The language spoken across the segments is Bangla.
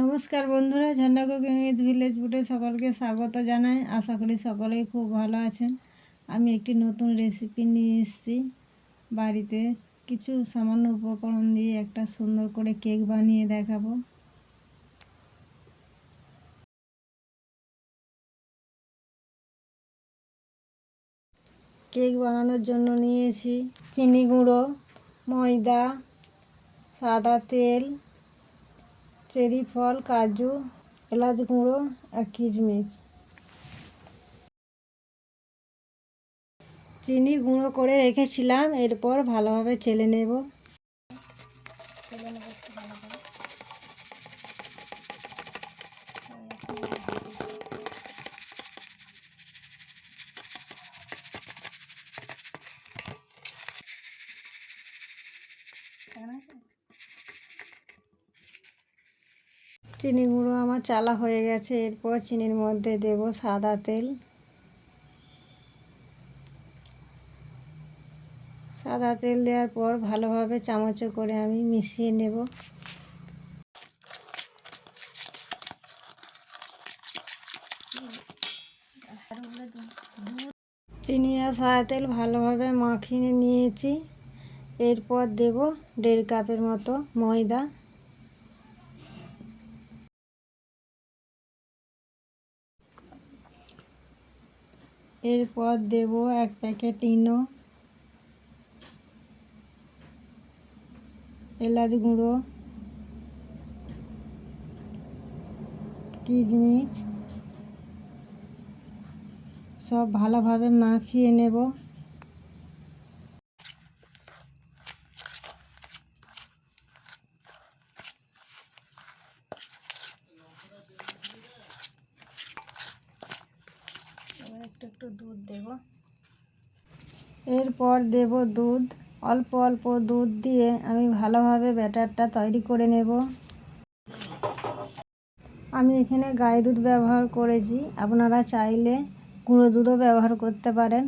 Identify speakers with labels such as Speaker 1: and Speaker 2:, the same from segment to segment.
Speaker 1: নমস্কার বন্ধুরা ঝান্ডা কুকিং উইথ ভিলেজ বুটে সকলকে স্বাগত জানাই। আশা করি সকলেই খুব ভালো আছেন। আমি একটি নতুন রেসিপি নিয়ে এসেছি। বাড়িতে কিছু সামান্য উপকরণ দিয়ে একটা সুন্দর করে কেক বানিয়ে দেখাবো। কেক বানানোর জন্য নিয়েছি চিনি গুঁড়ো, ময়দা, সাদা তেল চেরি ফল, কাজু, এলাচ গুঁড়ো আর কিচমিচ চিনি গুঁড়ো করে রেখেছিলাম, এরপর ভালোভাবে চেলে নেব। চিনি গুঁড়ো আমার চালা হয়ে গেছে, এরপর চিনির মধ্যে দেব সাদা তেল। সাদা তেল দেওয়ার পর ভালোভাবে চামচে করে আমি মিশিয়ে নেব। চিনি আর সাদা তেল ভালোভাবে মাখিয়ে নিয়েছি। এরপর দেব দেড় কাপের মতো ময়দা। এরপর দেব এক প্যাকেট ইনো এলাচ গুঁড়ো কিচমিচ সব ভালোভাবে মাখিয়ে নেব। একটু দুধ দেব। এরপর দেব দুধ। অল্প অল্প দুধ দিয়ে আমি ভালোভাবে ব্যাটারটা তৈরি করে নেব। আমি এখানে গায়ে দুধ ব্যবহার করেছি। আপনারা চাইলে গুঁড়ো দুধও ব্যবহার করতে পারেন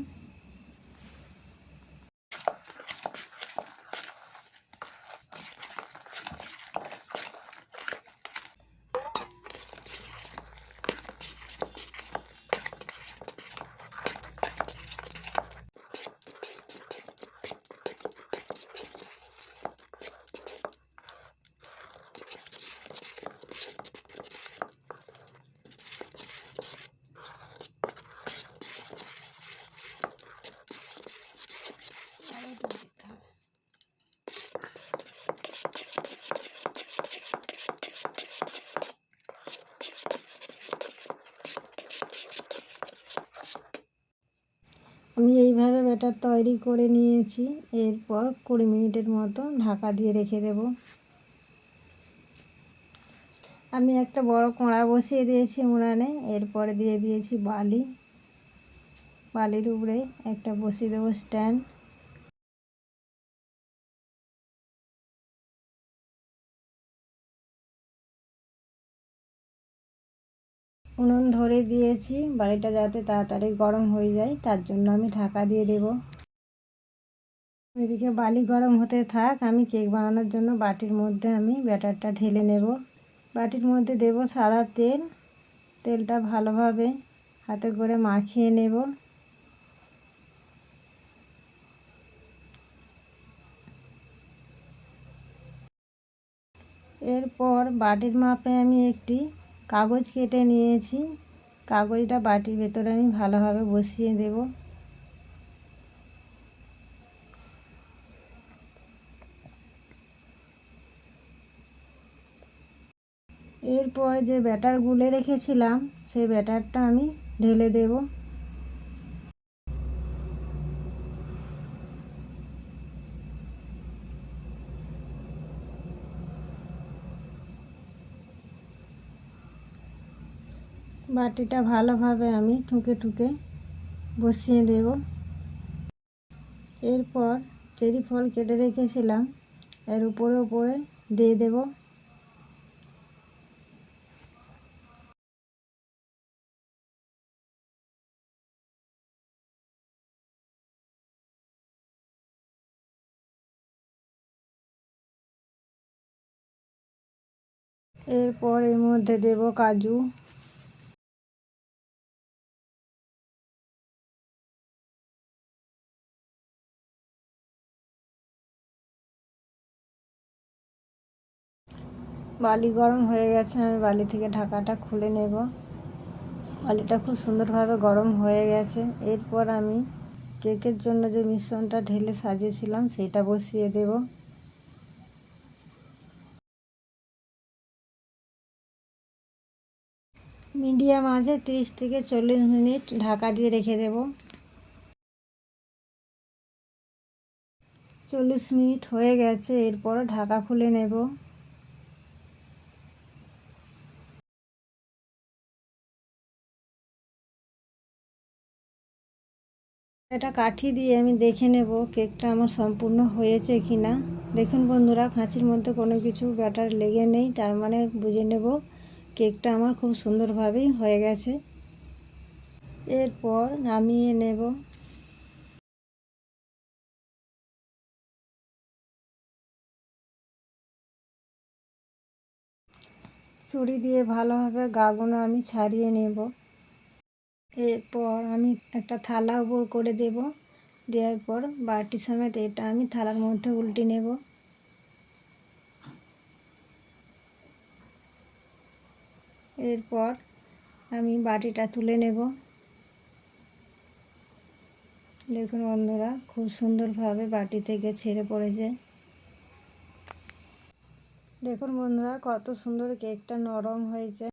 Speaker 1: আমি এইভাবে ব্যাটার তৈরি করে নিয়েছি। এরপর কুড়ি মিনিটের মতো ঢাকা দিয়ে রেখে দেব। আমি একটা বড় কড়া বসিয়ে দিয়েছি উনানে। এরপরে দিয়ে দিয়েছি বালি। বালির উপরে একটা বসিয়ে দেবো স্ট্যান্ড। উনুন ধরে দিয়েছি, বাড়িটা যাতে তাড়াতাড়ি গরম হয়ে যায়, তার জন্য আমি ঢাকা দিয়ে দেব। এদিকে বালি গরম হতে থাক, আমি কেক বানানোর জন্য বাটির মধ্যে আমি ব্যাটারটা ঢেলে নেব। বাটির মধ্যে দেব সাদা তেল, তেলটা ভালোভাবে হাতে করে মাখিয়ে নেব। এরপর বাটির মাপে আমি একটি কাগজ কেটে নিয়েছি। কাগজটা বাটির ভেতরে আমি ভালোভাবে বসিয়ে দেব। এরপর যে ব্যাটার গুলে রেখেছিলাম সেই ব্যাটারটা আমি ঢেলে দেবো। বাটিটা ভালোভাবে আমি ঠুকে ঠুকে বসিয়ে দেব। এরপর চেরি ফল কেটে রেখেছিলাম, এর উপরে উপরে দিয়ে দেব। এরপর এর মধ্যে দেব কাজু। বালি গরম হয়ে গেছে, আমি বালি থেকে ঢাকাটা খুলে নেব। বালিটা খুব সুন্দরভাবে গরম হয়ে গেছে। এরপর আমি কেকের জন্য যে মিশ্রণটা ঢেলে সাজিয়েছিলাম, সেটা বসিয়ে দেব। মিডিয়াম আঁচে তিরিশ থেকে চল্লিশ মিনিট ঢাকা দিয়ে রেখে দেব। চল্লিশ মিনিট হয়ে গেছে, এরপর ঢাকা খুলে নেব। এটা কাঠি দিয়ে আমি দেখে নেব কেকটা আমার সম্পূর্ণ হয়েছে কি না। দেখুন বন্ধুরা, খাঁচির মধ্যে কোনো কিছু ব্যাটার লেগে নেই, তার মানে বুঝে নেব কেকটা আমার খুব সুন্দরভাবেই হয়ে গেছে। এরপর নামিয়ে নেব। চুড়ি দিয়ে ভালোভাবে গাগুলো আমি ছাড়িয়ে নেব। এরপর আমি একটা থালা উপর করে দেব। দেওয়ার পর বাটি সমেত এটা আমি থালার মধ্যে উল্টে নেব। এরপর আমি বাটিটা তুলে নেব। দেখুন বন্ধুরা, খুব সুন্দরভাবে বাটি থেকে ছেড়ে পড়েছে। দেখুন বন্ধুরা, কত সুন্দর কেকটা নরম হয়েছে।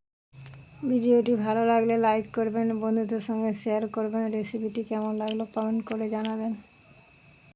Speaker 1: ভিডিওটি ভালো লাগলে লাইক করবেন, বন্ধুদের সঙ্গে শেয়ার করবেন, রেসিপিটি কেমন লাগল কমেন্ট করে জানাবেন।